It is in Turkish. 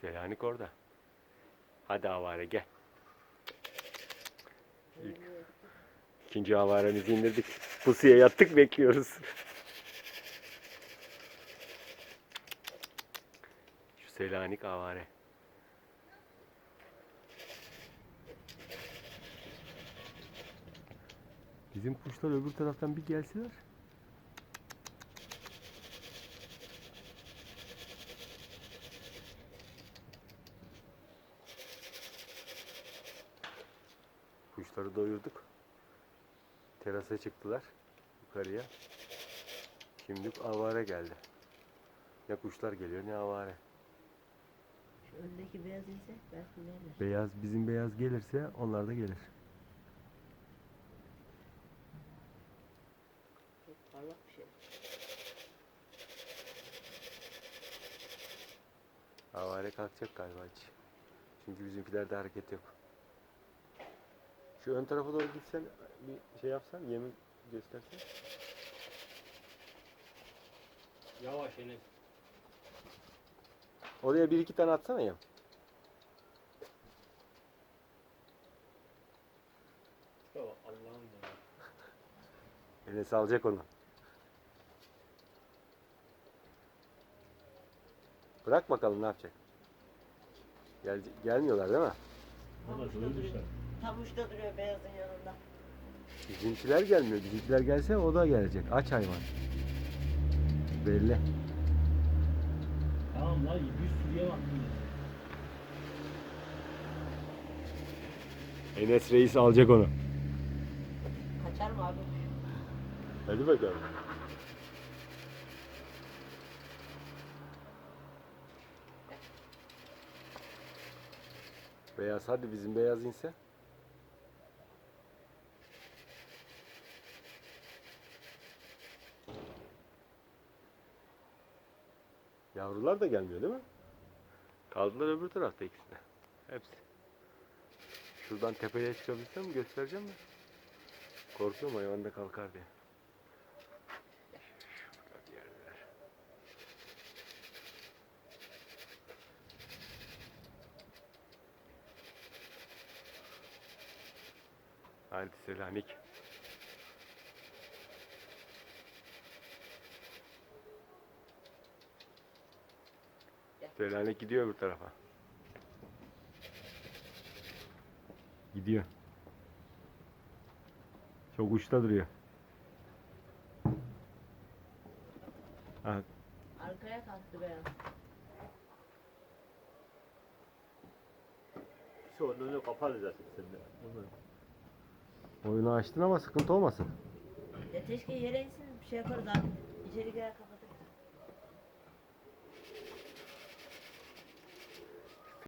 Selanik orada. Hadi avare gel. İkinci avaremizi indirdik. Pusuya yattık bekliyoruz. Şu Selanik avare. Bizim kuşlar öbür taraftan bir gelseler. Kuşları doyurduk. Terasa çıktılar yukarıya. Şimdi avare geldi. Ne kuşlar geliyor ne avare. Şu öndeki beyaz ise belki verir. Beyaz bizim beyaz gelirse onlar da gelir. Çok parlak bir şey. Avare kalkacak galiba hiç. Çünkü bizimkilerde hareket yok. Şu ön tarafa doğru gitsen bir şey yapsan yemi göstersen. Yavaş Enes. Oraya bir iki tane atsana yem. Ya Allah'ım ya. Enes alacak onu. Bırak bakalım ne yapacak. Gel, gelmiyorlar değil mi? Valla duruyor. Tam uçta duruyor beyazın yanında. Bizimkiler gelmiyor. Bizimkiler gelse o da gelecek. Aç hayvan. Belli. Tamam lan bir sürüye bak. Enes Reis alacak onu. Kaçar mı abi? Hadi bakalım. Beyaz hadi bizim beyaz inse. Yavrular da gelmiyor değil mi? Kaldılar öbür tarafta ikisi de. Hepsi. Şuradan tepeye çıkabilsem göstereceğim mi? Korkuyorum hayvan da kalkar diye. Şurada bir Selanik. Gidiyor öbür tarafa. Gidiyor. Çok uçta duruyor. Ha, Arkaya kalktı beyaz. Şu önünü kaparız zaten seninle. oyunu açtın ama sıkıntı olmasın. Ya keşke yere insin bir şey yaparız abi. İçeri girer kafası.